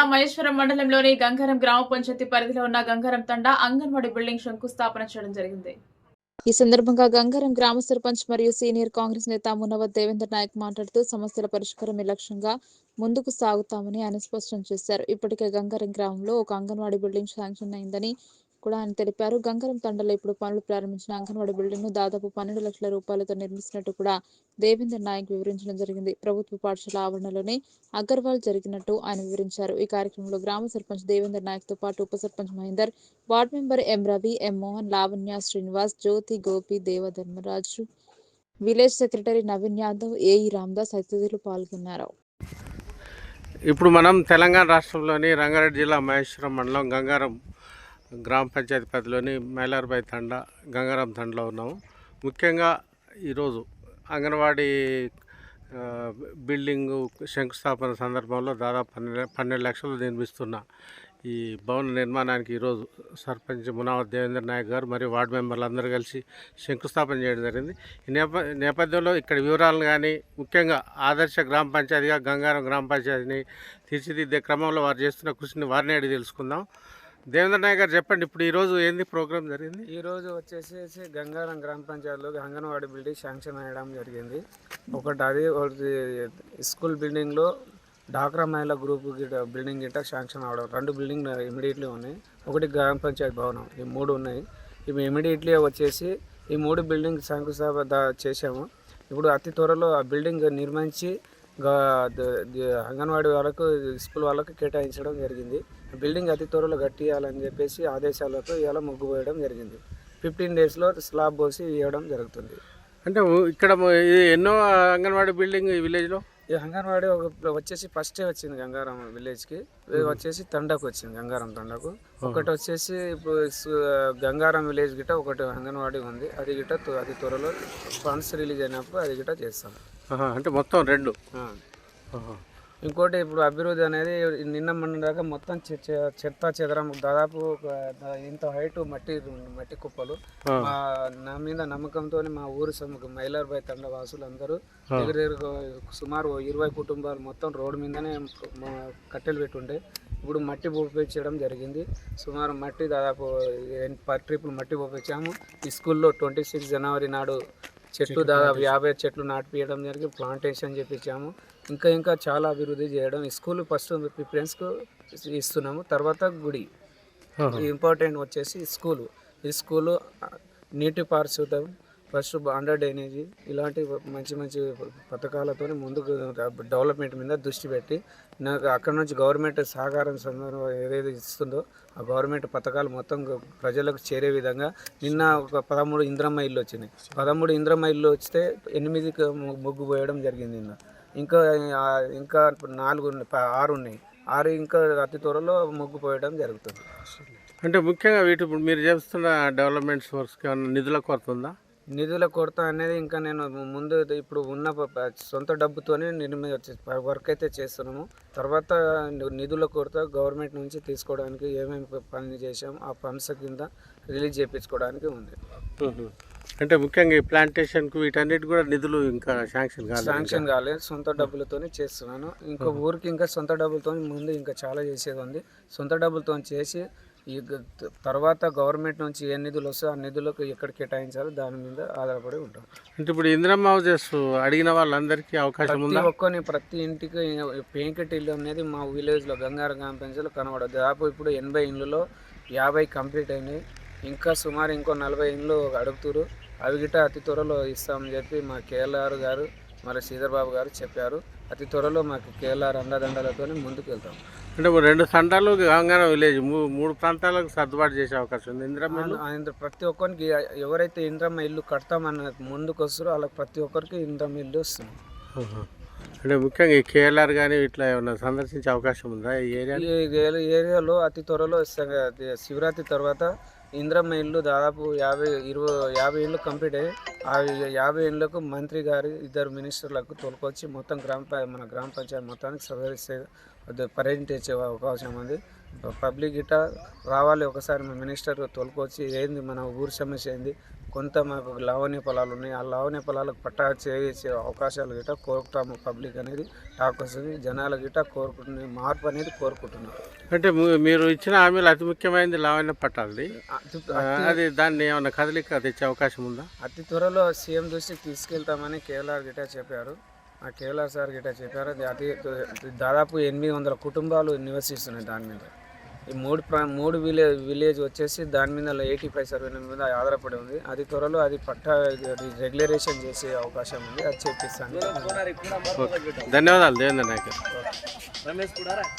జిల్లా మహేశ్వరం మండలంలోని గంగారం గ్రామ పంచాయతీ పరిధిలో ఉన్న గంగారం తండా అంగన్వాడీ బిల్డింగ్ శంకుస్థాపన చేయడం జరిగింది. ఈ సందర్భంగా గంగారం గ్రామ సర్పంచ్ మరియు సీనియర్ కాంగ్రెస్ నేత మునవత్ దేవేందర్ నాయక్ మాట్లాడుతూ సమస్యల పరిష్కారమే లక్ష్యంగా ముందుకు సాగుతామని ఆయన స్పష్టం చేశారు. ఇప్పటికే గంగారం గ్రామంలో ఒక అంగన్వాడీ బిల్డింగ్ శాంక్షన్ అయిందని కూడా ఆయన తెలిపారు. గంగారం తండలో ఇప్పుడు పనులు ప్రారంభించిన అంగన్వాడీ బిల్డింగ్ను దాదాపు పన్నెండు లక్షల రూపాయలతో నిర్మిస్తున్నట్టు కూడా దేవేందర్ నాయక్ వివరించడం జరిగింది. ప్రభుత్వ పాఠశాల ఆవరణలోనే అగర్వాల్ జరిగినట్టు ఆయన వివరించారు. ఈ కార్యక్రమంలో గ్రామ సర్పంచ్ దేవేందర్ నాయక్తో పాటు ఉప sarpanch Mahender ward member M Ravi M Mohan Lavanya Srinivas Jyothi Gopi Devadharmaraju village secretary Naveen Yadav AE Ramdas అతిథులు పాల్గొన్నారు. ఇప్పుడు మనం తెలంగాణ రాష్ట్రంలోని రంగారెడ్డి జిల్లా మహేశ్వరం మండలం గంగారం గ్రామ పంచాయతీ పరిధిలోని మైలార్బాయి తండ గంగారం తండలో ఉన్నాము. ముఖ్యంగా ఈరోజు అంగన్వాడీ బిల్డింగ్ బిల్డింగు శంకుస్థాపన సందర్భంలో దాదాపు పన్నెండు పన్నెండు లక్షలు నిర్మిస్తున్న ఈ భవన నిర్మాణానికి ఈరోజు సర్పంచ్ మునావత్ దేవేంద్ర నాయక్ గారు మరియు వార్డు మెంబర్లు అందరూ కలిసి శంకుస్థాపన చేయడం జరిగింది. ఈ నేప నేపథ్యంలో ఇక్కడ వివరాలను కానీ ముఖ్యంగా ఆదర్శ గ్రామ పంచాయతీగా గంగారం గ్రామ పంచాయతీని తీర్చిదిద్దే క్రమంలో వారు చేస్తున్న కృషిని వారిని అడిగి తెలుసుకుందాం. దేవేంద్ర నాయక్ గారు చెప్పండి ఇప్పుడు ఈరోజు ఏంది ప్రోగ్రామ్ జరిగింది? ఈరోజు వచ్చేసి గంగారం గ్రామ పంచాయతీలో అంగన్వాడీ బిల్డింగ్ శాంక్షన్ అయ్యడం జరిగింది. ఒకటి అది ఒకటి స్కూల్ బిల్డింగ్లో డాక్రా మహిళా గ్రూప్ గిట బిల్డింగ్ గిట్ట శాంక్షన్ అవడం. రెండు బిల్డింగ్ ఇమీడియట్లీ ఉన్నాయి. ఒకటి గ్రామ పంచాయతీ భవనం ఈ మూడు ఉన్నాయి. ఇవి ఇమీడియట్లీ వచ్చేసి ఈ మూడు బిల్డింగ్ శంకుస్థాపన దా- ఇప్పుడు అతి త్వరలో ఆ బిల్డింగ్ నిర్మించి అంగన్వాడీ వాళ్ళకు స్కూల్ వాళ్ళకు కేటాయించడం జరిగింది. బిల్డింగ్ అతి త్వరలో కట్టియాలని చెప్పేసి ఆదేశాలతో ఇవాళ ముగ్గు పోయడం జరిగింది. ఫిఫ్టీన్ డేస్లో స్లాబ్ పోసి ఇవ్వడం జరుగుతుంది. అంటే ఇక్కడ ఎన్నో అంగన్వాడీ బిల్డింగ్ ఈ విలేజ్లో? ఈ అంగన్వాడీ ఒక వచ్చేసి ఫస్టే వచ్చింది గంగారం విలేజ్కి? వచ్చేసి తండకు వచ్చింది గంగారం తండకు. ఒకటి వచ్చేసి ఇప్పుడు గంగారం విలేజ్ గిట్ట ఒకటి అంగన్వాడీ ఉంది. అది గిట్ట అది త్వరలో ఫండ్స్ రిలీజ్ అయినప్పుడు అది గిట్ట చేస్తాం. అంటే మొత్తం రెండు. ఇంకోటి ఇప్పుడు అభివృద్ధి అనేది నిన్న మొన్న దాకా మొత్తం చెత్త చెదరం దాదాపు ఇంత హైట్ మట్టి మట్టి కుప్పలు. నా మీద నమ్మకంతో మా ఊరు సముఖ మైలార్బాయ్ తండ వాసులు అందరూ దగ్గర దగ్గర సుమారు ఇరవై కుటుంబాలు మొత్తం రోడ్డు మీదనే కట్టెలు పెట్టుండే. ఇప్పుడు మట్టి పోపించడం జరిగింది. సుమారు మట్టి దాదాపు ట్రిప్పులు మట్టి పోపించాము ఈ స్కూల్లో ట్వంటీ సిక్స్ జనవరి నాడు చెట్లు దాదాపు యాభై చెట్లు నాటిపియడం జరిగి ప్లాంటేషన్ చేపించాము ఇంకా ఇంకా చాలా అభివృద్ధి చేయడం ఈ స్కూల్ ఫస్ట్ ప్రిఫరెన్స్కు ఇస్తున్నాము. తర్వాత గుడి. ఇంపార్టెంట్ వచ్చేసి స్కూలు. ఈ స్కూలు నీటి పారిశుద్ధం ఫస్ట్ అండర్ డ్రైనేజీ ఇలాంటి మంచి మంచి పథకాలతో ముందుకు డెవలప్మెంట్ మీద దృష్టి పెట్టి నాకు అక్కడ నుంచి గవర్నమెంట్ సహకారం సందర్భం ఏదైతే ఇస్తుందో ఆ గవర్నమెంట్ పథకాలు మొత్తం ప్రజలకు చేరే విధంగా నిన్న ఒక పదమూడు ఇంద్రమ్మ ఇల్లు వచ్చినాయి పదమూడు ఇంద్రమ్మ ఇల్లు వస్తే ఎనిమిది ముగ్గు పోయడం జరిగింది నిన్న. ఇంకా ఇంకా నాలుగు ఉన్నాయి, ప- ఆరు ఉన్నాయి. ఆరు ఇంకా అతి త్వరలో ముగ్గు పోయడం జరుగుతుంది. అంటే ముఖ్యంగా వీటి ఇప్పుడు మీరు చేస్తున్న డెవలప్మెంట్స్ వర్క్స్కి నిధుల కొరత ఉందా? నిధుల కొరత అనేది ఇంకా నేను ముందు ఇప్పుడు ఉన్న సొంత డబ్బుతోనే నిర్మి వర్క్ అయితే చేస్తున్నాము. తర్వాత నిధుల కొరత గవర్నమెంట్ నుంచి తీసుకోవడానికి ఏమేమి ప- పని చేసాం ఆ ఫండ్స్ కింద రిలీజ్ చేయించుకోవడానికి ఉంది. అంటే ముఖ్యంగా ఈ ప్లాంటేషన్కు వీటన్నిటి కూడా నిధులు ఇంకా శాంక్షన్ కాలేదు శాంక్షన్ కాలేదు సొంత డబ్బులతోనే చేస్తున్నాను. ఇంకా ఊరికి ఇంకా సొంత డబ్బులతో ముందు ఇంకా చాలా చేసేది ఉంది. సొంత డబ్బులతో చేసి ఈ తర్వాత గవర్నమెంట్ నుంచి ఏ నిధులు వస్తే ఆ నిధులకు ఎక్కడ కేటాయించాలో దాని మీద ఆధారపడి ఉంటాం అంటే ఇప్పుడు ఇందిరమ్మ హౌసెస్ అడిగిన వాళ్ళందరికీ అవకాశం ఉందా? ఒక్కరిని ప్రతి ఇంటికి పెంకెట్ ఇల్లు అనేది మా విలేజ్లో గంగార పంచాయతీలో కనబడదు. దాదాపు ఇప్పుడు ఎనభై ఇళ్ళలో యాభై కంప్లీట్ అయినాయి. ఇంకా సుమారు ఇంకో నలభై ఇండ్లు అడుగుతురు. అవి గిట్ట అతి త్వరలో ఇస్తామని చెప్పి మా కేఎల్ఆర్ గారు మరి శ్రీధర్ బాబు గారు చెప్పారు. అతి త్వరలో మాకు కేఎల్ఆర్ అండదండలతో ముందుకు వెళ్తాం. అంటే రెండు సంటాలు గంగారం విలేజ్ మూడు ప్రాంతాలకు సర్దుబాటు చేసే అవకాశం ఉంది. ఇందిరమ్మ ప్రతి ఒక్కరికి ఎవరైతే ఇంద్రమ్మ ఇల్లు కడతామన్న ముందుకు వస్తారో వాళ్ళకి ప్రతి ఒక్కరికి ఇంద్రమ్మ ఇల్లు వస్తుంది. అంటే ముఖ్యంగా ఈ కేఎల్ఆర్ కానీ ఇట్లా ఏమన్నా సందర్శించే అవకాశం ఉందా ఈ ఏరియా? ఏరియాలో అతి త్వరలో శివరాత్రి తర్వాత ఇంద్రమ్మ ఇల్లు దాదాపు యాభై ఇరవై యాభై ఇళ్ళు కంప్లీట్ అయ్యి ఆ యాభై ఏళ్ళకు మంత్రి గారు ఇద్దరు మినిస్టర్లకు తోలుకొచ్చి మొత్తం గ్రామ మన గ్రామ పంచాయతీ మొత్తానికి సదరిస్తే పర్యటించే అవకాశం ఉంది. పబ్లిక్ గిట్ట రావాలి ఒకసారి మా మినిస్టర్ తోలుకొచ్చి ఏంది మన ఊరి సమస్య ఏంది? కొంత మాకు లావణ్య పొలాలు ఉన్నాయి. ఆ లావణ్య పొలాలకు పట్టా చేసే అవకాశాలు గిట్ట కోరుకుంటాము పబ్లిక్ అనేది. టాక్ వస్తుంది జనాల గిట్ట కోరుకుంటుంది మార్పు అనేది కోరుకుంటున్నారు. అంటే మీరు ఇచ్చిన హామీలు అతి ముఖ్యమైనది లావణ్య పట్టాలది అది దాన్ని ఏమైనా కదలిక తెచ్చే అవకాశం ఉందా? అతి త్వరలో సీఎం దృష్టికి తీసుకెళ్తామని కేఎల్ఆర్ గిట్ట చెప్పారు. ఆ కేఎల్ఆర్ సార్ గిట్ట చెప్పారు. అది అతి దాదాపు ఎనిమిది వందల కుటుంబాలు నివసిస్తున్నాయి దాని మీద. ఈ మూడు ప్రా మూడు విలేజ్ విలేజ్ వచ్చేసి దాని మీద ఎయిటీ ఫైవ్ సర్వే మీద ఆధారపడి ఉంది. అది త్వరలో అది పట్టా అది రెగ్యులరేషన్ చేసే అవకాశం ఉంది. అది చేపిస్తాను ధన్యవాదాలు. దేవేంద్ర నాయక్ గారు.